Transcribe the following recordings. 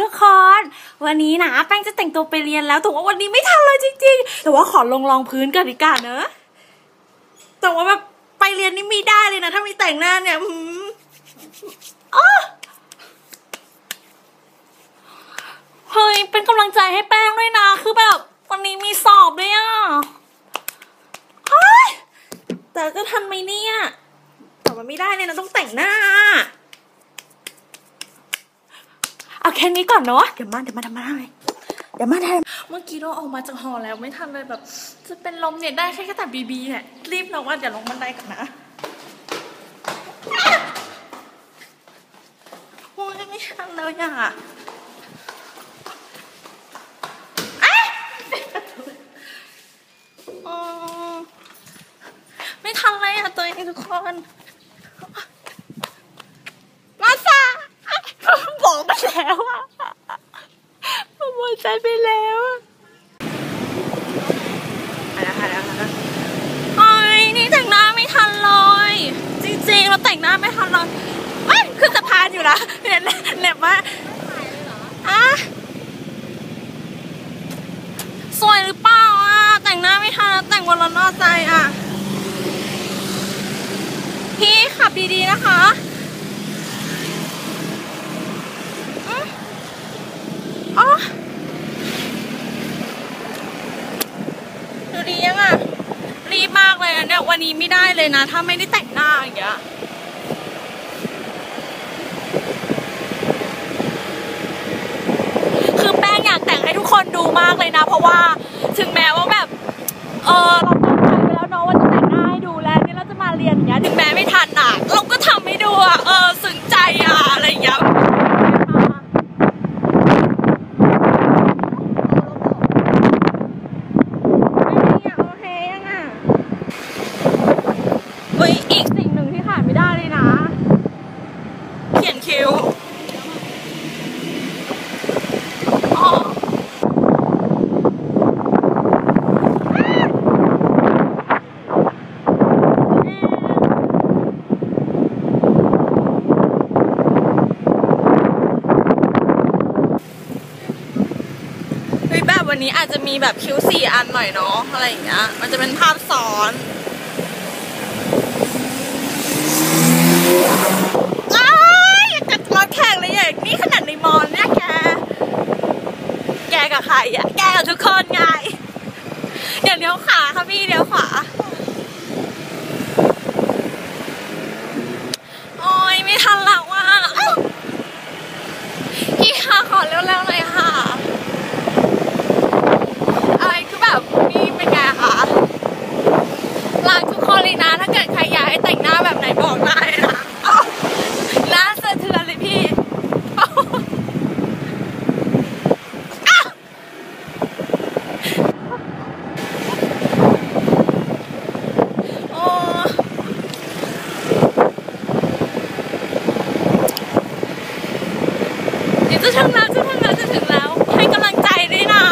ทุกคน วันนี้นะแป้งจะแต่งตัวไปเรียนแล้วแต่ว่าวันนี้ไม่ทันเลยจริง ๆ แต่ว่าขอลงรองพื้นกันดีกว่าเนอะแต่ว่าแบบไปเรียนนี่มีได้เลยนะ ถ้ามีแต่งหน้าเนี่ยหืมอ้อเฮ้ยเป็นกำลังใจให้แป้งด้วยนะ คือแบบ วันนี้มีสอบด้วยอะเฮ้ยแต่ก็ทันไหมเนี่ยแต่มันไม่ได้เลยนะต้องแต่งหน้า เอาแค่นี้ก่อนเนาะเดี๋ยวมาเดี๋ยวมาทำมาได้เดี๋ยวมาได้เมื่อกี้เราออกมาจากหอแล้วไม่ทันเลยแบบ จะเป็นลมเนี่ยได้แค่แค่แต่บีบีเนี่ยรีบเราว่าเดี๋ยวลงบันไดก่อนนะโอ้ยไม่ทันแล้วอย่าเอ๊ะอืมไม่ทันเลยอะตัวเองทุกคน มาซาบอกไปแล้วอะบอก ใจไปแล้วอะโอ้ยนี่แต่งหน้าไม่ทันเลย จริงๆ เราแต่งหน้าไม่ทันเลยเอ้ยขึ้นสะพานอยู่นะเห็นเน็บว่าอะสวยหรือเปล่าอะ แต่งหน้าไม่ทันแล้วแต่งบนรถมอเตอร์ไซค์อะ พี่ขับดีๆนะคะ อ๋อดูดียังอะ รีบมาก เลยอะเนี่ยวันนี้ไม่ได้เลยนะ ถ้าไม่ได้แต่งหน้าอย่างเงี้ยคือแป้งอยากแต่งให้ทุกคนดูมากเลยนะ เพราะว่าถึงแม้ว่าแบบ เออเราตั้งใจไว้แล้วเนาะว่าจะแต่งหน้าให้ดูแล้วนี่เราจะมาเรียนอย่างเงี้ย ถึงแม้ไม่ทันอะ เราก็ทำให้ดูอะ เออสึงใจอะอะไรอย่างเงี้ย โอเคยังอะเฮ้ยอีกสิ่งหนึ่งที่ขาดไม่ได้เลยนะ เขียนคิวอ๋อเฮ้ยแบบวันนี้อาจจะมีแบบคิ้วสี่อันหน่อยเนาะอะไรอย่างเงี้ย มันจะเป็นภาพซ้อนอ้ายอยากจะรถแข่งเลยอะนี่ขนาดในมอลเนี่ยแก แกกับ ใครอะแกกับทุกคนไง เดี๋ยวเลี้ยวขวาค่ะพี่เลี้ยวขวา โอ้ยไม่ทันแล้วว่ะอ้าวพี่ค่ะขอเร็วๆเลยค่ะ อะไรคือแบบนี่เป็นไงคะรักทุกคนเลยนะ ถ้าเกิดใครอยากให้แต่งหน้าแบบไหนบอกได้นะอ้าวหน้าสะเทือนเลยพี่อ้าวอ้าวโอ้เดี๋ยว จะถึงแล้วจะถึงแล้วจะถึงแล้ว ให้กำลังใจด้วยนะ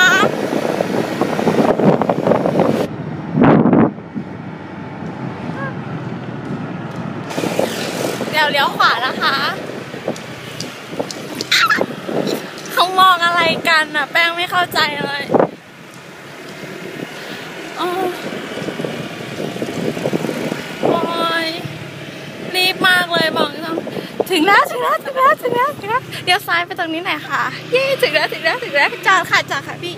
เดี๋ยวเลี้ยวขวานะคะ เขามองอะไรกันอะ แป้งไม่เข้าใจเลยโอ้โอ้ยรีบมากเลยบอกตรง ถึงแล้วถึงแล้วถึงแล้วถึงแล้วถึงแล้วเดี๋ยวซ้ายไปตรงนี้หน่อยค่ะ เย้ถึงแล้วถึงแล้วถึงแล้วจอดค่ะจอดค่ะพี่